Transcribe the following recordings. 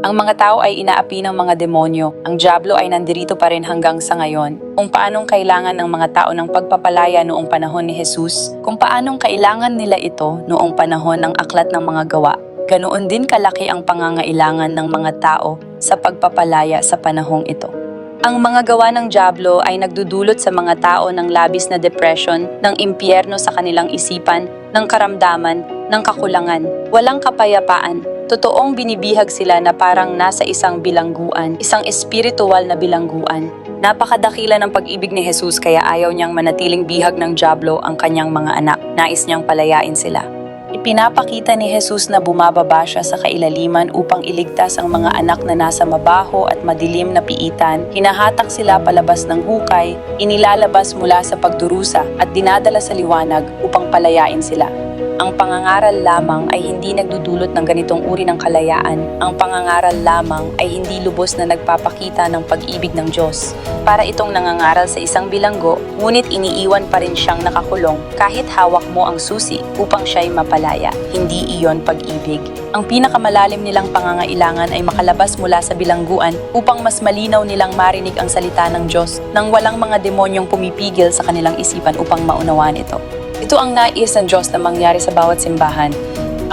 Ang mga tao ay inaapi ng mga demonyo. Ang Diablo ay nandirito pa rin hanggang sa ngayon. Kung paanong kailangan ng mga tao ng pagpapalaya noong panahon ni Jesus, kung paanong kailangan nila ito noong panahon ng aklat ng mga gawa, ganoon din kalaki ang pangangailangan ng mga tao sa pagpapalaya sa panahong ito. Ang mga gawa ng Diablo ay nagdudulot sa mga tao ng labis na depression, ng impyerno sa kanilang isipan, ng karamdaman, ng kakulangan, walang kapayapaan. Totoong binibihag sila na parang nasa isang bilangguan, isang espiritual na bilangguan. Napakadakila ng pag-ibig ni Jesus kaya ayaw niyang manatiling bihag ng Diablo ang kanyang mga anak. Nais niyang palayain sila. Ipinapakita ni Jesus na bumababa siya sa kailaliman upang iligtas ang mga anak na nasa mabaho at madilim na piitan, hinahatak sila palabas ng hukay, inilalabas mula sa pagdurusa at dinadala sa liwanag upang palayain sila. Ang pangangaral lamang ay hindi nagdudulot ng ganitong uri ng kalayaan. Ang pangangaral lamang ay hindi lubos na nagpapakita ng pag-ibig ng Diyos. Para itong nangangaral sa isang bilanggo, ngunit iniiwan pa rin siyang nakakulong kahit hawak mo ang susi upang siya'y mapalaya. Hindi iyon pag-ibig. Ang pinakamalalim nilang pangangailangan ay makalabas mula sa bilangguan upang mas malinaw nilang marinig ang salita ng Diyos nang walang mga demonyong pumipigil sa kanilang isipan upang maunawaan ito. Ito ang nais ng Diyos na mangyari sa bawat simbahan.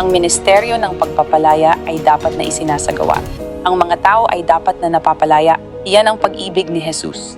Ang ministeryo ng pagpapalaya ay dapat na isinasagawa. Ang mga tao ay dapat na napapalaya. Iyan ang pag-ibig ni Jesus.